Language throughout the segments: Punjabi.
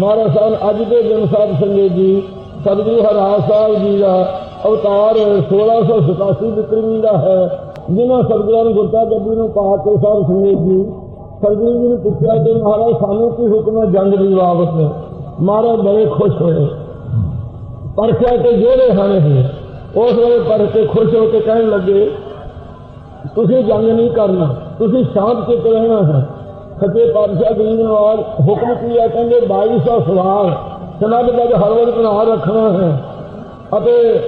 ਮਹਾਰਾਜ ਸਾਹਿਬ, ਅੱਜ ਦੇ ਦਿਨ ਸਾਹਿਬ ਸੰਗਤ ਜੀ, ਸਤਿਗੁਰੂ ਹਰਾਜ ਸਾਹਿਬ ਜੀ ਦਾ ਅਵਤਾਰ 1687 ਵਿਕਰਮੀ ਦਾ ਹੈ, ਜਿਨ੍ਹਾਂ ਸਤਿਗੁਰਾਂ ਨੂੰ ਗੁਰਤਾ ਗੱਦੀ ਨੂੰ ਪਾ ਕੇ ਸਾਹਿਬ ਸੰਗਤ ਜੀ, ਸਤਿਗੁਰੂ ਜੀ ਨੂੰ ਪੁੱਛਿਆ ਕਿ ਮਹਾਰਾਜ, ਸਾਨੂੰ ਕੀ ਹੁਕਮ ਹੈ ਜੰਗ ਦੀ ਬਾਬਤ? ਮਹਾਰਾਜ ਬੜੇ ਖੁਸ਼ ਹੋਏ। ਪਰਖਿਆ ਤੇ ਜਿਹੜੇ ਹਨ ਇਹ, ਉਸ ਵੇਲੇ ਪਰਖ ਕੇ ਖੁਸ਼ ਹੋ ਕੇ ਕਹਿਣ ਲੱਗੇ, ਤੁਸੀਂ ਜੰਗ ਨਹੀਂ ਕਰਨਾ, ਤੁਸੀਂ ਸ਼ਾਂਤ ਚਿੱਤ ਰਹਿਣਾ ਹੈ। ਸੱਚੇ ਪਾਤਸ਼ਾਹ ਗਰੀਬ ਨਵਾਜ਼ ਹੁਕਮ ਕੀ ਹੈ? ਕਹਿੰਦੇ 2200 ਸਵਾਲ। ਸਨਦ ਵਿੱਚ ਹਰ ਵਕਤ ਨਾਲ ਰੱਖਣਾ ਹੈ। ਅਤੇ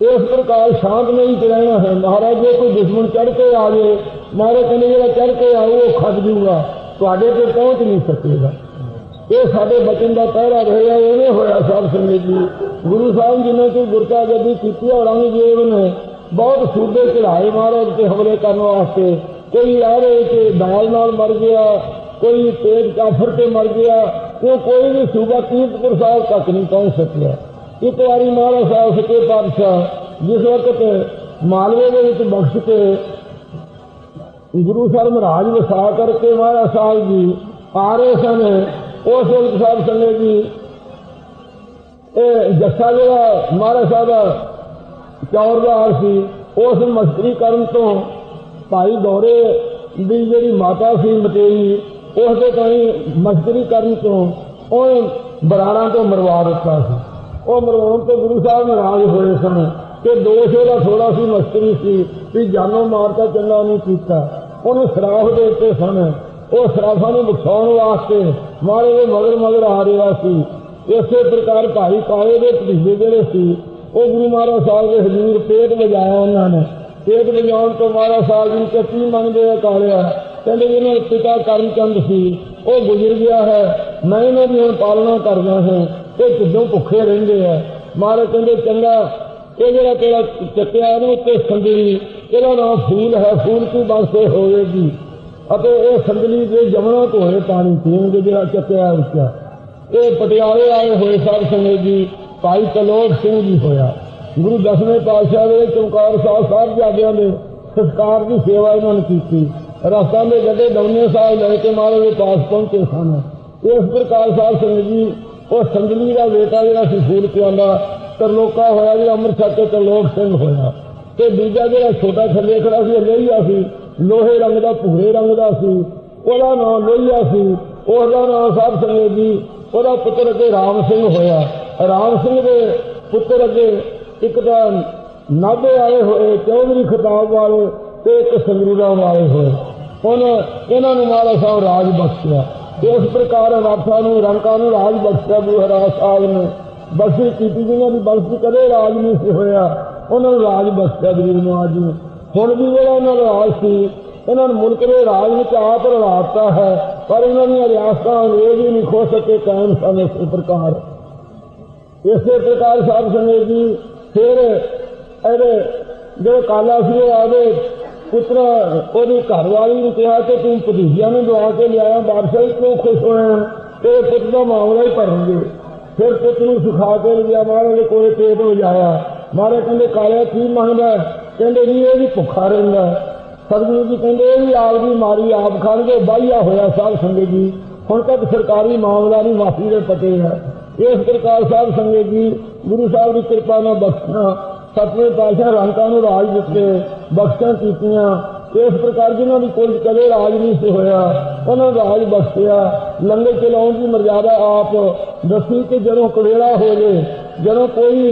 ਇਸ ਪ੍ਰਕਾਰ ਸ਼ਾਂਤ ਨਹੀਂ ਚ ਰਹਿਣਾ ਹੈ। ਮਹਾਰਾਜ, ਜੇ ਕੋਈ ਦੁਸ਼ਮਣ ਚੜ ਕੇ ਆ ਜਾਏ ਮਹਾਰਾਜ ਕਹਿੰਦੇ ਜਿਹੜਾ ਚੜ ਕੇ ਆਊ, ਉਹ ਖੱਜ ਜੂਗਾ। ਤੁਹਾਡੇ ਤੇ ਪਹੁੰਚ ਨਹੀਂ ਸਕੇਗਾ। ਇਹ ਸਾਡੇ ਬਚਨ ਦਾ ਪਹਿਰਾ ਰਹੇਗਾ ਐਵੇਂ ਹੋਇਆ ਸਾਧ ਸੰਗਤ ਜੀ। ਗੁਰੂ ਸਾਹਿਬ ਜੀ ਨੇ ਕੋਈ ਗੁਰਤਾ ਗੱਦੀ ਕੀਤੀ ਔਰੰਗਜ਼ੇਬ ਨੇ, ਬਹੁਤ ਸੂਬੇ ਚੜਾਏ ਮਹਾਰਾਜ ਤੇ ਹਮਲੇ ਕਰਨ ਵਾਸਤੇ। ਕੋਈ ਆਰੇ ਕਿ ਦਾਲ ਨਾਲ ਮਰ ਗਿਆ, ਕੋਈ ਤੇਜ ਕਾਫਰ ਤੇ ਮਰ ਗਿਆ, ਉਹ ਕੋਈ ਵੀ ਸੂਬਾ ਕੀਰਤਪੁਰ ਸਾਹਿਬ ਤੱਕ ਨਹੀਂ ਪਹੁੰਚ ਸਕਿਆ। ਇੱਕ ਵਾਰੀ ਮਹਾਰਾਜ ਸਾਹਿਬ ਸੱਚੇ ਪਾਤਸ਼ਾਹ ਜਿਸ ਵਕਤ ਮਾਲਵੇ ਦੇ ਵਿੱਚ ਬਖਸ਼ ਕੇ ਗੁਰੂ ਸਾਹਿਬ ਮਹਾਰਾਜ ਵਸਾ ਕਰਕੇ ਮਹਾਰਾਜ ਸਾਹਿਬ ਜੀ ਆ ਰਹੇ ਸਨ, ਉਸ ਵਕਤ ਸਾਹਿਬ ਸੰਗਤ ਜੀ, ਇਹ ਜੱਸਾ ਜਿਹੜਾ ਮਹਾਰਾਜ ਸਾਹਿਬ ਦਾ ਚੌਰਦਾਰ ਸੀ, ਉਸ ਮਸਤਰੀ ਕਰਨ ਤੋਂ ਭਾਈ ਗੌਰੇ ਦੀ ਜਿਹੜੀ ਮਾਤਾ ਸੀ ਮਤੇਈ, ਉਸ ਦੇ ਤਾਈ ਮਸਤਰੀ ਕਰਨ ਤੋਂ ਉਹ ਬਰਾੜਾਂ ਤੋਂ ਮਰਵਾ ਦਿੱਤਾ ਸੀ। ਉਹ ਮਰਵਾਉਣ ਤੋਂ ਗੁਰੂ ਸਾਹਿਬ ਨਾਰਾਜ਼ ਹੋਏ ਸਨ ਕਿ ਦੋਸ਼ ਉਹਦਾ ਥੋੜਾ ਸੀ ਮਸ਼ਕਰੀ ਸੀ ਵੀ ਜਾਨੋਂ ਮਾਰਤਾ ਚੰਗਾ ਨਹੀਂ ਕੀਤਾ। ਉਹਨੂੰ ਸਰਾਫ ਦੇ ਦਿੱਤੇ ਸਨ। ਉਹ ਸਰਾਫਾਂ ਨੂੰ ਬਖਸ਼ਾਉਣ ਵਾਸਤੇ ਮਾਰੇ ਦੇ ਮਗਰ ਮਗਰ ਆ ਰਿਹਾ ਸੀ। ਇਸੇ ਪ੍ਰਕਾਰ ਭਾਈ ਕਾਲੇ ਦੇ ਭਤੀਜੇ ਜਿਹੜੇ ਸੀ, ਉਹ ਗੁਰੂ ਮਹਾਰਾਜ ਸਾਹਿਬ ਦੇ ਹਜ਼ੂਰ ਪੇਟ ਵਜਾਇਆ ਉਹਨਾਂ ਨੇ। ਪੇਟ ਵਜਾਉਣ ਤੋਂ ਮਹਾਰਾਜ ਸਾਹਿਬ ਜੀ ਕਿ ਕੀ ਮੰਗਦੇ ਆ ਕਾਲਿਆ। ਕਹਿੰਦੇ ਇਹਨਾਂ ਦਾ ਪਿਤਾ ਕਰਮਚੰਦ ਸੀ। ਉਹ ਗੁਜ਼ਰ ਗਿਆ ਹੈ। ਮੈਂ ਇਹਨਾਂ ਦੀ ਹੁਣ ਪਾਲਣਾ ਕਰਦਾ ਹਾਂ। ਇਹ ਕਿਦੋਂ ਭੁੱਖੇ ਰਹਿੰਦੇ ਆ। ਮਹਾਰਾਜ ਕਹਿੰਦੇ, ਚੰਗਾ, ਇਹ ਜਿਹੜਾ ਤੇਰਾ ਚੱਕਿਆ ਇਹਨੂੰ ਉੱਤੇ ਸੰਦਲੀ, ਇਹਦਾ ਨਾਮ ਫੂਲ ਹੈ। ਫੂਲ ਕੀ ਬਾਸੇ ਹੋਵੇਗੀ। ਅਤੇ ਇਹ ਸੰਦਲੀ ਦੇ ਜਮਣਾ ਧੋਏ ਪਾਣੀ ਪੀਣਗੇ ਜਿਹੜਾ ਚੱਕਿਆ ਉੱਚਾ ਇਹ ਪਟਿਆਲੇ ਆਏ ਹੋਏ ਸਾਧ ਸੰਗਤ ਜੀ ਭਾਈ ਤਲੋਕ ਸਿੰਘ ਜੀ ਹੋਇਆ। ਗੁਰੂ ਦਸਵੇਂ ਪਾਤਸ਼ਾਹ ਦੇ ਚਮਕਾਰ ਸਾਹਿਬ ਸਾਹਿਬਜ਼ਾਦਿਆਂ ਦੇ ਸੰਸਕਾਰ ਦੀ ਸੇਵਾ ਇਹਨਾਂ ਨੇ ਕੀਤੀ। ਰਸਤਾ ਦੇ ਗੱਡੇ ਦੌਨੇ ਸਾਹਿਬ ਲੈ ਕੇ ਮਾਰੇ ਦੇ ਪਾਸ ਪਹੁੰਚੇ ਸਨ। ਇਸ ਪ੍ਰਕਾਰ ਸਾਹਿਬ ਸੰਗਤ ਜੀ, ਉਹ ਸੰਦਲੀ ਦਾ ਬੇਟਾ ਜਿਹੜਾ ਸੀ ਫੂਲ ਪਿਆਂਦਾ ਤਰਲੋਕਾ ਹੋਇਆ ਜਿਹੜਾ ਅੰਮ੍ਰਿਤਸਰ ਤੋਂ ਤਰਲੋਕ ਸਿੰਘ ਹੋਇਆ। ਤੇ ਦੂਜਾ ਜਿਹੜਾ ਛੋਟਾ ਥੱਲੇ ਖੜਾ ਸੀ ਲੋਹੀਆ ਸੀ। ਲੋਹੇ ਰੰਗ ਦਾ, ਭੂਰੇ ਰੰਗ ਦਾ ਸੀ। ਉਹਦਾ ਨਾਮ ਲੋਹੀਆ ਸੀ। ਉਹਦਾ ਨਾਮ ਸਾਹਿਬ ਸਿੰਘ ਜੀ, ਉਹਦਾ ਪੁੱਤਰ ਅੱਗੇ ਰਾਮ ਸਿੰਘ ਹੋਇਆ। ਰਾਮ ਸਿੰਘ ਦੇ ਪੁੱਤਰ ਅੱਗੇ ਇੱਕ ਤਾਂ ਨਾਭੇ ਆਏ ਹੋਏ, ਚੌਧਰੀ ਖਿਤਾਬ ਵਾਲੇ ਤੇ ਇੱਕ ਸੰਗਰੂਰਾ ਵਾਲੇ ਹੋਏ। ਹੁਣ ਇਹਨਾਂ ਨੂੰ ਮਹਾਰਾਜ ਸਾਹਿਬ ਰਾਜ ਬਖਸ਼ਿਆ। ਇਸ ਪ੍ਰਕਾਰ ਰਾਠਾਂ ਨੂੰ ਰੰਕਾਂ ਨੂੰ ਰਾਜ ਬਖਸ਼ਿਆ ਗੁਰੂ ਹਰਾਜ ਸਾਹਿਬ ਨੇ। ਬਖਸ਼ੀ ਕੀਤੀ ਜਿਹਨਾਂ ਦੀ ਬਖਸ਼ੀ ਕਦੇ ਰਾਜ ਨਹੀਂ ਸੀ ਹੋਇਆ। ਉਹਨਾਂ ਨੂੰ ਰਾਜ ਬਖਸ਼ਿਆ ਗਰੀਬ ਨਵਾਜ ਨੂੰ। ਹੁਣ ਵੀ ਜਿਹੜਾ ਉਹਨਾਂ ਦਾ ਰਾਜ ਸੀ, ਇਹਨਾਂ ਨੂੰ ਮੁਲਕ ਦੇ ਰਾਜ ਵਿੱਚ ਆਪ ਰਲਾਤਾ ਹੈ, ਪਰ ਇਹਨਾਂ ਦੀਆਂ ਰਿਆਸਤਾਂ ਅੰਗਰੇਜ਼ ਵੀ ਨਹੀਂ ਖੋ ਸਕੇ, ਕਾਇਮ ਸਨ ਇਸ ਪ੍ਰਕਾਰ। ਇਸੇ ਪ੍ਰਕਾਰ ਸਾਹਿਬ ਸੰਗਤ ਜੀ ਫਿਰ ਇਹਦੇ ਜੋ ਕਾਲਾ ਸੀ ਉਹ ਆਵੇ ਪੁੱਤਰ, ਉਹਦੀ ਘਰ ਨੂੰ ਕਿਹਾ ਕਿ ਤੂੰ ਭਤੀਜਿਆਂ ਨੂੰ ਦਵਾ ਕੇ ਲਿਆਇਆ, ਬਾਦਸ਼ਾਹ ਕਿਉਂ ਖੁਸ਼ ਹੋਇਆ ਤੇ ਪੁੱਤ ਦਾ ਮਾਮਲਾ ਹੀ ਭਰਨਗੇ ਫਿਰ ਪੁੱਤ ਨੂੰ ਸੁਖਾ ਕੇ ਲਿਆ, ਮਹਾਰਾਜ ਦੇ ਕੋਲੇ ਪੇਟ ਵਜਾਇਆ ਮਹਾਰਾਜ ਕਹਿੰਦੇ, ਕਾਲਿਆ, ਕੀ ਮੰਗਦਾ ਕਹਿੰਦੇ, ਜੀ, ਇਹ ਵੀ ਭੁੱਖਾ ਰਹਿੰਦਾ ਸਤਿਗੁਰੂ ਜੀ ਕਹਿੰਦੇ, ਇਹ ਵੀ ਆਪ ਦੀ ਮਾਰੀ ਆਪ ਖਾਣਗੇ ਬਾਈਆ ਹੋਇਆ ਸਾਧ ਸੰਗਤ ਜੀ। ਹੁਣ ਤੱਕ ਸਰਕਾਰੀ ਮਾਮਲਾ ਨਹੀਂ, ਮਾਫੀ ਦੇ ਪਤੇ ਹੈ ਇਸ ਪ੍ਰਕਾਰ ਸਾਹਿਬ ਸੰਗਤ ਜੀ, ਗੁਰੂ ਸਾਹਿਬ ਦੀ ਕਿਰਪਾ ਨਾਲ ਬਖਸ਼ਣਾ ਸਤਵੇਂ ਪਾਤਸ਼ਾਹ ਰੰਗਾਂ ਨੂੰ ਰਾਜ ਦਿੱਤੇ, ਬਖਸ਼ਾਂ ਕੀਤੀਆਂ। ਇਸ ਪ੍ਰਕਾਰ ਜਿਨ੍ਹਾਂ ਦੀ ਕੋਈ ਕਦੇ ਰਾਜ ਨਹੀਂ ਸੀ ਹੋਇਆ, ਉਹਨਾਂ ਨੂੰ ਰਾਜ ਬਖਸ਼ਿਆ। ਲੰਗਰ ਚਲਾਉਣ ਦੀ ਮਰਜ਼ਾਦਾ ਆਪ ਦੱਸੀ ਕਿ ਜਦੋਂ ਕਵੇੜਾ ਹੋ ਜੇ, ਜਦੋਂ ਕੋਈ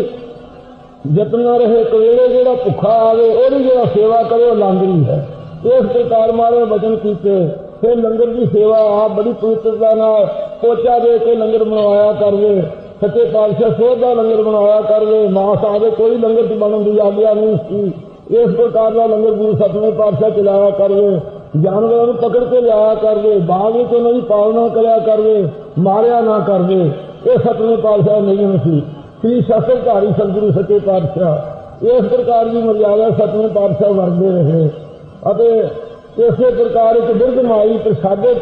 ਯਤਨ ਨਾ ਰਹੇ ਕਵੇੜੇ ਜਿਹੜਾ ਭੁੱਖਾ ਆਵੇ, ਉਹਦੀ ਜਿਹੜਾ ਸੇਵਾ ਕਰੇ, ਉਹ ਲੰਗਰੀ ਹੈ। ਇਸ ਪ੍ਰਕਾਰ ਮਾਰੇ ਵਚਨ ਕੀਤੇ ਫਿਰ ਲੰਗਰ ਦੀ ਸੇਵਾ ਆਪ ਬੜੀ ਪਵਿੱਤਰਤਾ ਨਾਲ ਪੋਚਾ ਦੇ ਕੇ ਲੰਗਰ ਬਣਵਾਇਆ ਕਰਵੇ। ਸੱਚੇ ਪਾਤਸ਼ਾਹ ਸੋਧ ਦਾ ਲੰਗਰ ਬਣਾਇਆ ਕਰਵੇ। ਮਾਸ ਆਵੇ ਕੋਈ ਲੰਗਰ ਚ ਬਣਨ ਦੀ ਆਗਿਆ ਨਹੀਂ ਸੀ। ਇਸ ਪ੍ਰਕਾਰ ਦਾ ਲੰਗਰ ਗੁਰੂ ਸਤਵੇਂ ਪਾਤਸ਼ਾਹ ਚਲਾਇਆ ਕਰਵੇ। ਜਾਨਵਰਾਂ ਨੂੰ ਪਕੜ ਕੇ ਲਿਆਇਆ ਕਰਵੇ। ਬਾਗ ਵਿੱਚ ਉਹਨਾਂ ਦੀ ਪਾਲਣਾ ਕਰਿਆ ਕਰਵੇ। ਮਾਰਿਆ ਨਾ ਕਰਵੇ। ਇਹ ਸਤਵੇਂ ਪਾਤਸ਼ਾਹ ਨਹੀਂ ਸੀ। ਸ੍ਰੀ ਸ਼ਸਤਰਧਾਰੀ ਸਤਿਗੁਰੂ ਸੱਚੇ ਪਾਤਸ਼ਾਹ। ਇਸ ਪ੍ਰਕਾਰ ਦੀ ਮਰਿਆਦਾ ਸਤਵੇਂ ਪਾਤਸ਼ਾਹ ਵਰਦੇ ਰਹੇ। ਅਤੇ ਇਸੇ ਪ੍ਰਕਾਰ ਇੱਕ ਬਿਰਧ ਮਾਈ ਪ੍ਰਸਾਦੇ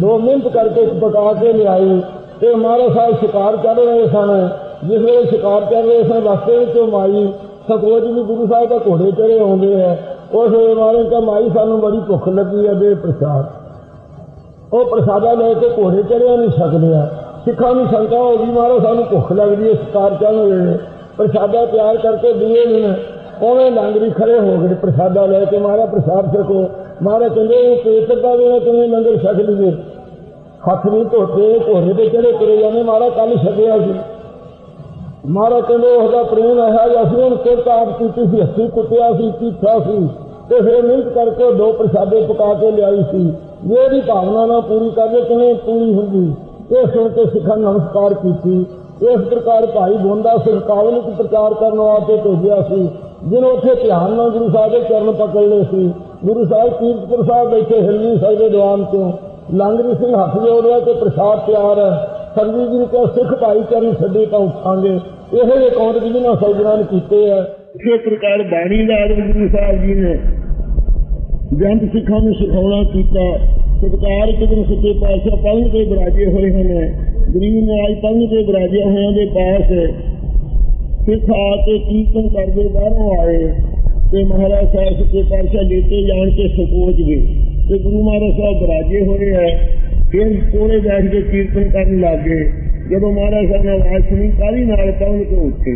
ਦੋ ਮਿੰਟ ਕਰਕੇ ਪਕਾ ਕੇ ਲਿਆਈ ਤੇ ਮਹਾਰਾਜ ਸਾਹਿਬ ਸ਼ਿਕਾਰ ਚੜ ਰਹੇ ਸਨ ਜਿਸ ਵੇਲੇ ਸ਼ਿਕਾਰ ਚੜ ਰਹੇ ਸਨ ਰਸਤੇ ਵਿੱਚੋਂ ਮਾਈ ਸਤੋਜ ਵੀ ਗੁਰੂ ਸਾਹਿਬ ਦਾ ਘੋੜੇ ਚੜੇ ਆਉਂਦੇ ਹੈ ਉਸ ਵੇਲੇ ਮਹਾਰਾਜ ਕਾ ਮਾਈ ਸਾਨੂੰ ਬੜੀ ਭੁੱਖ ਲੱਗੀ ਹੈ ਦੇ ਪ੍ਰਸਾਦ ਉਹ ਪ੍ਰਸਾਦਾ ਲੈ ਕੇ ਘੋੜੇ ਚੜਿਆ ਨਹੀਂ ਸਕਦੇ ਆ ਸਿੱਖਾਂ ਨੂੰ ਸ਼ੰਕਾ ਹੋ ਗਈ ਮਾਰੋ ਸਾਨੂੰ ਭੁੱਖ ਲੱਗਦੀ ਹੈ ਸਕਾਰ ਚੱਲ ਵੇਲੇ ਪ੍ਰਸਾਦਾ ਤਿਆਰ ਕਰਕੇ ਦੂਏ ਦਿਨ ਉਵੇਂ ਲੰਗਰੀ ਖੜੇ ਹੋ ਗਏ ਪ੍ਰਸਾਦਾ ਲੈ ਕੇ ਮਾਰਾ ਪ੍ਰਸਾਦ ਛਕੋ ਮਹਾਰਾਜ ਕਹਿੰਦੇ ਇਹ ਪੇਟ ਦਾ ਵੇਲੇ ਕਿਵੇਂ ਲੰਗਰ ਛਕ ਲਈਏ। ਹੱਥ ਨਹੀਂ ਧੋਤੇ, ਘੋੜੇ ਤੇ ਚੜੇ ਤੁਰੇ ਜਾਂਦੇ, ਮਾਰਾ ਕੱਲ ਛਕਿਆ ਸੀ। ਮਾਰਾ ਕਹਿੰਦੇ ਉਹਦਾ ਪ੍ਰੇਮ ਹੈ ਜਾਂ ਅਸੀਂ ਉਹਨੂੰ ਕਿਰਤ ਆਪ ਕੀਤੀ ਸੀ ਹੱਸੀ ਕੁੱਟਿਆ ਸੀ ਕੀਤਾ ਸੀ। ਤੇ ਫਿਰ ਮਿਹਨਤ ਕਰਕੇ ਦੋ ਪ੍ਰਸਾਦੇ ਪਕਾ ਕੇ ਲਿਆਈ ਸੀ। ਜੇ ਇਹਦੀ ਭਾਵਨਾ ਨਾ ਪੂਰੀ ਕਰਦੇ, ਕਿਵੇਂ ਪੂਰੀ ਹੁੰਦੀ? ਇਹ ਸੁਣ ਕੇ ਸਿੱਖਾਂ ਨਮਸਕਾਰ ਕੀਤੀ। ਇਸ ਪ੍ਰਕਾਰ ਭਾਈ ਗੋਂਦਾ ਸਿੰਘ ਕਾਵਲਿਕ ਪ੍ਰਚਾਰ ਕਰਨ ਵਾਸਤੇ ਭੇਜਿਆ ਸੀ, ਜਿਹਨੂੰ ਉੱਥੇ ਧਿਆਨ ਨਾਲ ਗੁਰੂ ਸਾਹਿਬ ਦੇ ਚਰਨ ਪਕੜ ਲਏ ਸੀ। ਗੁਰੂ ਸਾਹਿਬ ਕੀਰਤਪੁਰ ਸਾਹਿਬ ਬੈਠੇ ਹਿਲ ਨਹੀਂ ਸਕਦੇ ਦੀਵਾਨ ਤੋਂ ਲੰਗਰੀ ਸਿੰਘ ਹੱਥ ਜੋੜ ਰਿਹਾ ਤੇ ਪ੍ਰਸਾਦ ਤਿਆਰ ਹੈ। ਸਰਜੀ ਜੀ ਨੇ ਕਿਹਾ, ਸਿੱਖ ਭਾਈਚਾਰੇ ਛੱਡੇ ਤਾਂ ਉਠਾਂਗੇ। ਇਹ ਜਿਹੇ ਕੌਂਟ ਵੀ ਜਿਹਨਾਂ ਸੌਜਣਾ ਨੇ ਕੀਤੇ ਆ। ਇਸੇ ਪ੍ਰਕਾਰ ਬਾਣੀ ਦਾ ਆਦਮ ਗੁਰੂ ਸਾਹਿਬ ਜੀ ਨੇ ਜੰਤ ਸਿੱਖਾਂ ਨੂੰ ਸਿਖਾਉਣਾ ਕੀਤਾ, ਸਤਕਾਰ ਕਿਦਨ ਸੱਚੇ ਪਾਤਸ਼ਾਹ ਪੰਜ ਦੇ ਬਰਾਜੇ ਹੋਏ ਹਨ, ਗਰੀਬ ਨਿਵਾਜ ਪੰਜ ਦੇ ਬਰਾਜੇ ਹੋਇਆਂ ਦੇ ਪਾਸ ਸਿੱਖ ਆ ਕੇ ਕੀਰਤਨ ਕਰਦੇ ਬਾਹਰੋਂ ਆਏ। ਤੇ ਮਹਾਰਾਜ ਸਾਹਿਬ ਸੱਚੇ ਪਾਤਸ਼ਾਹ ਲੇਤੇ ਜਾਣ ਕੇ ਸਪੋਚ ਗਏ ਤੇ ਗੁਰੂ ਮਹਾਰਾਜ ਸਾਹਿਬ ਬਰਾਜੇ ਹੋਏ ਹੈ ਫਿਰ ਕੋਲੇ ਬੈਠ ਕੇ ਕੀਰਤਨ ਕਰਨ ਲੱਗੇ। ਜਦੋਂ ਮਹਾਰਾਜ ਸਾਹਿਬ ਨੇ ਆਵਾਜ਼ ਸੁਣੀ ਕਾਲੀ ਨਾਲ? ਪਹੁੰਚ ਕੇ ਉੱਠੇ?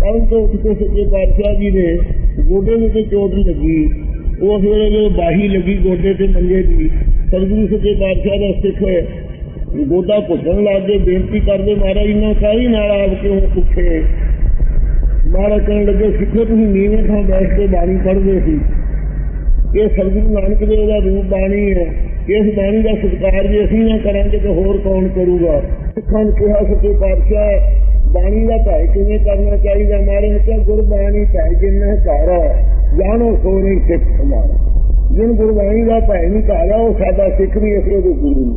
ਪਹੁੰਚ ਕੇ ਉੱਠ ਕੇ ਸੱਚੇ ਪਾਤਸ਼ਾਹ ਜੀ ਨੇ ਗੋਡੇ ਨੂੰ ਤੇ ਚੋਟ ਲੱਗੀ? ਉਸ ਵੇਲੇ ਜਦੋਂ ਬਾਹੀ ਲੱਗੀ ਗੋਡੇ ਤੇ ਮੰਗੇ ਦੀ। ਸਤਿਗੁਰੂ ਸੱਚੇ ਪਾਤਸ਼ਾਹ ਦਾ ਸਿੱਖ ਗੋਡਾ ਘੁੱਟਣ ਲੱਗ ਗਏ, ਬੇਨਤੀ ਕਰਦੇ ਮਹਾਰਾਜ ਇਹਨਾਂ ਕਾਲੀ ਨਾਲ ਆਪ ਕਿਉਂ ਉੱਠੇ? ਮਹਾਰਾਜ ਕਹਿਣ ਲੱਗੇ, ਸਿੱਖੋ ਤੁਸੀਂ ਨੀਵੇਂ ਥਾਂ ਬੈਠ ਕੇ ਬਾਣੀ ਪੜ੍ਹਦੇ ਸੀ। ਇਹ ਸਤਿਗੁਰੂ ਨਾਨਕ ਦੇਵ ਦਾ ਰੂਪ ਬਾਣੀ ਹੈ। ਇਸ ਬਾਣੀ ਦਾ ਸਤਿਕਾਰ ਜੇ ਅਸੀਂ ਨਾ ਕਰਾਂਗੇ ਤਾਂ ਹੋਰ ਕੌਣ ਕਰੂਗਾ? ਸਿੱਖਾਂ ਨੇ ਕਿਹਾ, ਸੱਚੇ ਪਾਤਸ਼ਾਹ, ਬਾਣੀ ਦਾ ਭਾਈ ਕਿਵੇਂ ਕਰਨਾ ਚਾਹੀਦਾ? ਮਾਰੇ ਨੇ ਕਿਹਾ, ਗੁਰਬਾਣੀ ਭਾਈ ਜਿੰਨਾ ਘਰ ਜਾਣੋ ਸੋਰੇ ਸਿੱਖ ਹਮਾਰਾ ਜਿਨ ਗੁਰਬਾਣੀ ਦਾ ਭਾਈ ਨਹੀਂ ਘਾਰਾ ਉਹ ਸਾਡਾ ਸਿੱਖ ਵੀ ਅਸੀਂ ਉਹਦੇ ਗੁਰੂ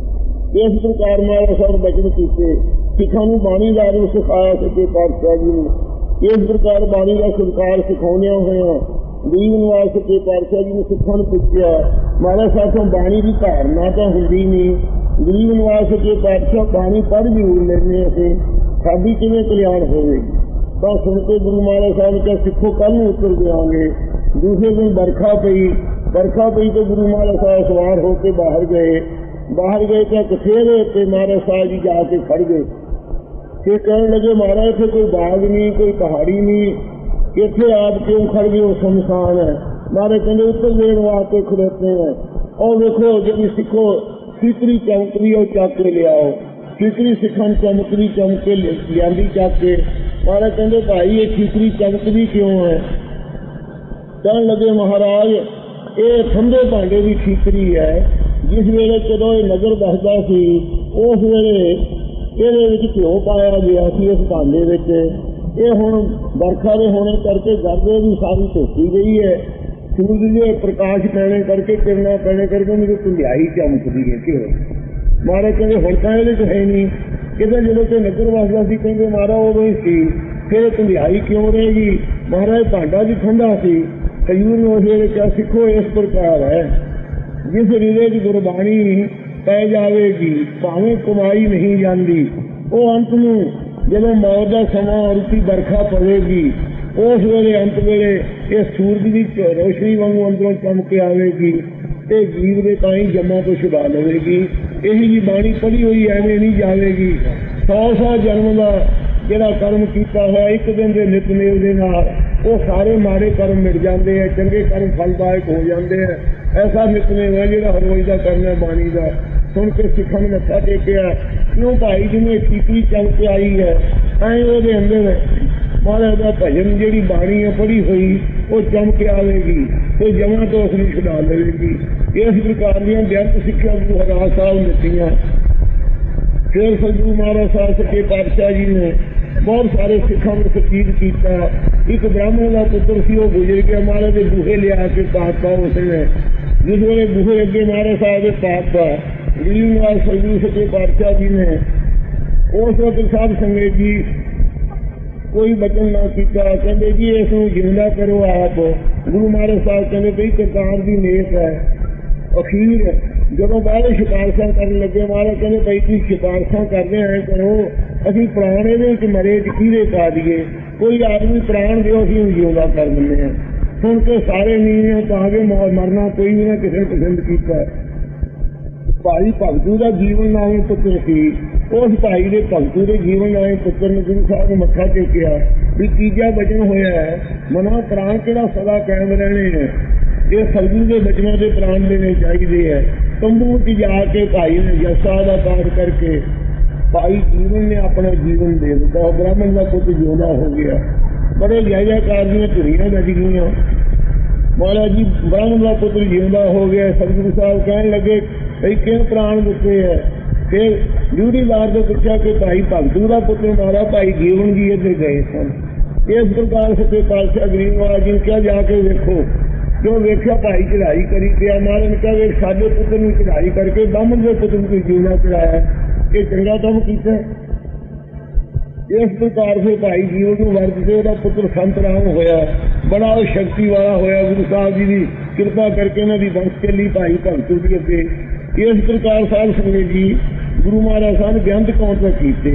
ਇਸ ਪ੍ਰਕਾਰ ਮਾਰਾ ਸਾਹਿਬ ਬਚਨ ਕੀਤੇ। ਸਿੱਖਾਂ ਨੂੰ ਬਾਣੀ ਦਾ ਰੂਪ ਸਿਖਾਇਆ, ਸੱਚੇ ਪਾਤਸ਼ਾਹ ਜੀ ਨੇ। ਇਸ ਪ੍ਰਕਾਰ ਬਾਣੀ ਦਾ ਸਤਿਕਾਰ ਸਿਖਾਉਂਦਿਆਂ ਹੋਇਆਂ ਗਰੀਬ ਨਿਵਾਸ ਸੱਚੇ ਪਾਤਸ਼ਾਹ ਜੀ ਨੇ ਸਿੱਖਾਂ ਨੂੰ ਪੁੱਛਿਆ, ਮਹਾਰਾਜ ਸਾਹਿਬ ਤੋਂ ਬਾਣੀ ਦੀ ਧਾਰਨਾ ਤਾਂ ਹੁੰਦੀ ਨਹੀਂ। ਗਰੀਬ ਨਿਵਾਸ ਸੱਚੇ ਪਾਤਸ਼ਾਹ ਬਾਣੀ ਪੜ੍ਹ ਜ਼ਰੂਰ ਲੈਂਦੇ ਅਸੀਂ। ਸਾਡੀ ਕਿਵੇਂ ਕਲਿਆਣ ਹੋਵੇਗੀ? ਤਾਂ ਸੁਣ ਕੇ ਗੁਰੂ ਮਹਾਰਾਜ ਸਾਹਿਬ ਨੇ ਕਿਹਾ, ਸਿੱਖੋ ਕੱਲ ਨੂੰ ਉਤਰ ਜਾਵਾਂਗੇ ਦੂਸਰੇ ਦਿਨ ਵਰਖਾ ਪਈ। ਵਰਖਾ ਪਈ ਤੇ ਗੁਰੂ ਮਹਾਰਾਜ ਸਾਹਿਬ ਸਵਾਰ ਹੋ ਕੇ ਬਾਹਰ ਗਏ। ਬਾਹਰ ਗਏ ਤਾਂ ਕਥੇਰੇ ਉੱਤੇ ਮਹਾਰਾਜ ਸਾਹਿਬ ਜੀ ਜਾ ਕੇ ਖੜ ਗਏ। ਤੇ ਕਹਿਣ ਲੱਗੇ, ਮਹਾਰਾਜ, ਇੱਥੇ ਕੋਈ ਬਾਗ ਨਹੀਂ, ਕੋਈ ਪਹਾੜੀ ਨਹੀਂ। ਇੱਥੇ ਆਪ ਕਿਉਂ ਖੜ ਗਏ ਉਹ ਸੰਸਾਨ ਹੈ। ਮਾਰੇ ਕਹਿੰਦੇ, ਉੱਤਰ ਦੇਣ ਵਾਸਤੇ ਖੜੋਤੇ ਹੈ। ਉਹ ਵੇਖੋ, ਜਿਹੜੀ ਸਿੱਖੋ, ਸਿੱਕਰੀ ਚਮਕਦੀ ਉਹ ਚੱਕ ਕੇ ਲਿਆਓ। ਸਿੱਕਰੀ ਸਿੱਖਾਂ ਨੂੰ ਚਮਕਰੀ ਚਮਕ ਕੇ ਲਿ- ਲਿਆਂਦੀ ਚੱਕ ਕੇ। ਮਾਰੇ ਕਹਿੰਦੇ, ਭਾਈ, ਇਹ ਸਿੱਕਰੀ ਚਮਕਦੀ ਕਿਉਂ ਹੈ? ਕਹਿਣ ਲੱਗੇ, ਮਹਾਰਾਜ, ਇਹ ਠੰਡੇ ਭਾਂਡੇ ਦੀ ਠੀਕਰੀ ਹੈ। ਜਿਸ ਵੇਲੇ ਜਦੋਂ ਇਹ ਨਗਰ ਦੱਸਦਾ ਸੀ, ਉਸ ਵੇਲੇ ਇਹਦੇ ਵਿੱਚ ਘਿਓ ਪਾਇਆ ਗਿਆ ਸੀ, ਇਸ ਭਾਂਡੇ ਵਿੱਚ। ਇਹ ਹੁਣ ਵਰਖਾ ਦੇ ਹੋਣੇ ਕਰਕੇ ਗਰਦੇ ਵੀ ਸਾਰੀ ਧੋਤੀ ਗਈ ਹੈ। ਸੂਰਜ ਦੇ ਪ੍ਰਕਾਸ਼ ਪੈਣੇ ਕਰਕੇ, ਕਿਰਨਾਂ ਪੈਣੇ ਕਰਕੇ ਮੈਨੂੰ ਧੁੰਦਿਆਈ ਚਮਕਦੀ ਹੈ ਘਿਓ। ਮਹਾਰਾਜ ਕਹਿੰਦੇ, ਹੁਣ ਤਾਂ ਇਹਦੇ ਚ ਹੈ ਨਹੀਂ। ਕਿਤੇ ਜਦੋਂ ਤੇ ਨਗਰ ਵਸਦਾ ਸੀ ਕਹਿੰਦੇ ਮਹਾਰਾ ਉਦੋਂ ਹੀ ਸੀ। ਫਿਰ ਇਹ ਧੁੰਦਿਆਈ ਕਿਉਂ ਰਹੇਗੀ ਮਹਾਰਾਜ, ਭਾਂਡਾ ਵੀ ਠੰਡਾ ਸੀ। ਕਯੂਰ ਨੂੰ ਉਹਦੇ ਕਿਹਾ, ਸਿੱਖੋ, ਇਸ ਪ੍ਰਕਾਰ ਹੈ। ਜਿਸ ਰੀਲੇ ਦੀ ਗੁਰਬਾਣੀ ਪੈ ਜਾਵੇਗੀ, ਭਾਵੇਂ ਕਮਾਈ ਨਹੀਂ ਜਾਂਦੀ। ਉਹ ਅੰਤ ਨੂੰ ਜਦੋਂ ਮੌਤ ਦਾ ਸਮਾਂ ਰੁੱਤੀ ਵਰਖਾ ਪਵੇਗੀ, ਉਸ ਵੇਲੇ ਅੰਤ ਵੇਲੇ ਇਹ ਸੂਰਜ ਦੀ ਰੋਸ਼ਨੀ ਵਾਂਗੂ ਅੰਦਰੋਂ ਚਮਕ ਕੇ ਆਵੇਗੀ ਤੇ ਜੀਵ ਦੇ ਤਾਂ ਹੀ ਜੰਮਾਂ ਤੋਂ ਛੁਡਾ ਲਵੇਗੀ। ਇਹੀ ਜੀ ਬਾਣੀ ਪੜ੍ਹੀ ਹੋਈ ਐਵੇਂ ਨਹੀਂ ਜਾਵੇਗੀ। ਸੌ ਸੌ ਜਨਮ ਦਾ ਜਿਹੜਾ ਕਰਮ ਕੀਤਾ ਹੋਇਆ ਇੱਕ ਦਿਨ ਦੇ ਨਿਤਨੇਮ ਦੇ ਨਾਲ, ਉਹ ਸਾਰੇ ਮਾੜੇ ਕਰਮ ਮਿਟ ਜਾਂਦੇ ਆ, ਚੰਗੇ ਕਰਮ ਫਲਦਾਇਕ ਹੋ ਜਾਂਦੇ ਆ। ਐਸਾ ਨਿਤਨੇਮ ਹੈ ਜਿਹੜਾ ਹਰ ਰੋਜ਼ ਦਾ ਕਰਨਾ ਬਾਣੀ ਦਾ। ਸੁਣ ਕੇ ਸਿੱਖਾਂ ਨੂੰ ਮੱਥਾ ਟੇਕਿਆ ਕਿਉਂ ਭਾਈ ਜੀ ਨੇ ਕੀਤੀ, ਚੱਲ ਕੇ ਆਈ ਹੈ। ਐਂ ਉਹਦੇ ਅੰਦਰ ਮਹਾਰਾਜ ਦਾ ਭਜਨ ਜਿਹੜੀ ਬਾਣੀ ਹੈ ਪੜ੍ਹੀ ਹੋਈ, ਉਹ ਚਮਕ ਆਵੇਗੀ। ਉਹ ਜਮਾਂ ਤੋਂ ਉਸ ਨੂੰ ਛੁਡਾ ਲਵੇਗੀ ਇਸ ਪ੍ਰਕਾਰ ਦੀਆਂ ਬੇਅੰਤ ਸਿੱਖਿਆ ਗੁਰੂ ਹਰਦਾਸ ਸਾਹਿਬ ਨੇ ਦਿੱਤੀਆਂ। ਫਿਰ ਸਤਿਗੁਰੂ ਮਹਾਰਾਜ ਸਾਹਿਬ ਸੱਚੇ ਪਾਤਸ਼ਾਹ ਜੀ ਨੇ ਬਹੁਤ ਸਾਰੇ ਸਿੱਖਾਂ ਨੂੰ ਸਤੀਤ ਕੀਤਾ। ਇੱਕ ਬ੍ਰਾਹਮਣ ਦਾ ਪੁੱਤਰ ਸੀ, ਉਹ ਗੁਜ਼ਰ ਗਿਆ। ਮਹਾਰਾਜ ਦੇ ਬੂਹੇ ਲਿਆ ਕੇ ਪਾਤਾ ਉਸਨੇ। ਜਿਸ ਵੇਲੇ ਬੂਹੇ ਅੱਗੇ ਮਹਾਰਾਜ ਸਾਹਿਬ ਦੇ ਪਾਤਾ ਗਰੀਬ ਨਾਲ ਸਤਿਗੁਰੂ ਸੱਚੇ ਪਾਤਸ਼ਾਹ ਜੀ ਨੇ ਉਸ ਵਕਤ ਸਾਹਿਬ ਸੰਗਤ ਜੀ ਕੋਈ ਬਚਨ ਨਾ ਕੀਤਾ। ਕਹਿੰਦੇ ਜੀ, ਇਸ ਨੂੰ ਜਿੰਦਾ ਕਰੋ ਆਪ। ਗੁਰੂ ਮਹਾਰਾਜ ਸਾਹਿਬ ਕਹਿੰਦੇ ਵੀ ਸਰਕਾਰ ਦੀ ਨੇਕ ਹੈ, ਅਖੀਰ ਜਦੋਂ ਬਾਹਰ ਸ਼ਿਕਾਰਸਾਂ ਕਰਨ ਲੱਗੇ, ਮਹਾਰਾਜ ਕਹਿੰਦੇ ਭਾਈ ਤੁਸੀਂ ਸ਼ਿਕਾਰਸਾਂ ਕਰਦੇ ਆਏ ਕਰੋ। ਅਸੀਂ ਪ੍ਰਾਣ ਇਹਦੇ ਵਿੱਚ ਮਰੇ ਚ ਕਿਹਦੇ ਪਾ ਦਈਏ? ਕੋਈ ਆਦਮੀ ਪ੍ਰਾਣ ਦਿਓ, ਅਸੀਂ ਉਹਨੂੰ ਜਿਉਂਦਾ ਕਰ ਦਿੰਦੇ ਹਾਂ। ਸੁਣ ਕੇ ਸਾਰੇ ਨੀਵੇਂ ਪਾ ਕੇ ਮਰਨਾ ਕੋਈ ਵੀ ਨਾ, ਕਿਸੇ ਪਸੰਦ ਕੀਤਾ। ਭਾਈ ਭਗਤੂ ਦਾ ਜੀਵਨ ਨਾਮੇ ਪੁੱਤਰ ਸੀ। ਉਸ ਭਾਈ ਦੇ ਭਗਤੂ ਦੇ ਜੀਵਨ ਨਾਮੇ ਪੁੱਤਰ ਨੇ ਗੁਰੂ ਸਾਹਿਬ ਨੇ ਮੱਥਾ ਟੇਕਿਆ ਵੀ ਤੀਜਾ ਵਚਨ ਹੋਇਆ ਹੈ। ਮਨੋ ਪ੍ਰਾਣ ਕਿਹੜਾ ਸਦਾ ਕਾਇਮ ਰਹਿਣੇ ਹੈ? ਇਹ ਸਤਿਗੁਰੂ ਦੇ ਬਚਨਾਂ ਦੇ ਪ੍ਰਾਣ ਦੇਣੇ ਚਾਹੀਦੇ ਹੈ। ਤੰਬੂ 'ਚ ਜਾ ਕੇ ਭਾਈ ਨੇ ਜਸਾ ਦਾ ਪਾਠ ਕਰਕੇ ਭਾਈ ਜੀਵਨ ਨੇ ਆਪਣਾ ਜੀਵਨ ਦੇ ਦਿੱਤਾ। ਉਹ ਬ੍ਰਾਹਮਣ ਦਾ ਪੁੱਤ ਜਿਉਂਦਾ ਹੋ ਗਿਆ। ਬੜੇ ਜੈ ਜੈਕਾਰ ਦੀਆਂ ਧੁਰੀਆਂ ਵੱਜ ਗਈਆਂ। ਮਹਾਰਾਜ ਜੀ, ਬ੍ਰਾਹਮਣ ਦਾ ਪੁੱਤ ਜਿਉਂਦਾ ਹੋ ਗਿਆ। ਸਤਿਗੁਰੂ ਸਾਹਿਬ ਕਹਿਣ ਲੱਗੇ ਭਈ ਕਿਉਂ ਪ੍ਰਾਣ ਦਿੱਤੇ ਹੈ ਫਿਰ ਜੂੜੀਦਾਰ ਤੋਂ ਪੁੱਛਿਆ ਕਿ ਭਾਈ ਭਗਤੂ ਦਾ ਪੁੱਤਰ ਮਾਰਾ, ਭਾਈ ਜੀਵਨ ਜੀ ਇੱਧਰ ਗਏ ਸਨ। ਇਸ ਪ੍ਰਕਾਰ ਸੱਚੇ ਪਾਤਸ਼ਾਹ ਗਰੀਬ ਮਹਾਰਾਜ ਜੀ ਕਿਹਾ, ਜਾ ਕੇ ਵੇਖੋ। ਜੋ ਵੇਖਿਆ ਭਾਈ ਚੜਾਈ ਕਰੀ ਪਿਆ ਮਹਾਰਾਜ ਨੇ ਕਿਹਾ ਵੀ ਸਾਡੇ ਪੁੱਤਰ ਨੂੰ ਚੜਾਈ ਕਰਕੇ ਬ੍ਰਾਹਮਣ ਦੇ ਪੁੱਤਰ ਨੂੰ ਜਿਉਣਾ ਚੜਾਇਆ ਇਹ ਚੰਗਾ ਕੰਮ ਕੀਤਾ। ਇਸ ਪ੍ਰਕਾਰ ਫਿਰ ਭਾਈ ਜੀਵਨ ਨੂੰ ਵਰਤ ਵਰਤਦੇ, ਉਹਦਾ ਪੁੱਤਰ ਸੰਤ ਰਾਮ ਹੋਇਆ। ਬੜਾ ਉਹ ਸ਼ਕਤੀ ਵਾਲਾ ਹੋਇਆ, ਗੁਰੂ ਸਾਹਿਬ ਜੀ ਦੀ ਕਿਰਪਾ ਕਰਕੇ ਇਹਨਾਂ ਦੀ ਵੰਸ਼ ਚੱਲੀ, ਭਾਈ ਭਗਤੂ ਦੀ ਅੱਗੇ ਇਸ ਪ੍ਰਕਾਰ ਸਾਧ ਸੰਗਤ ਜੀ ਗੁਰੂ ਮਹਾਰਾਜ ਸਾਹਿਬ ਨੇ ਬੇਅੰਤ ਕੌਣ ਤੱਕ ਕੀਤੇ।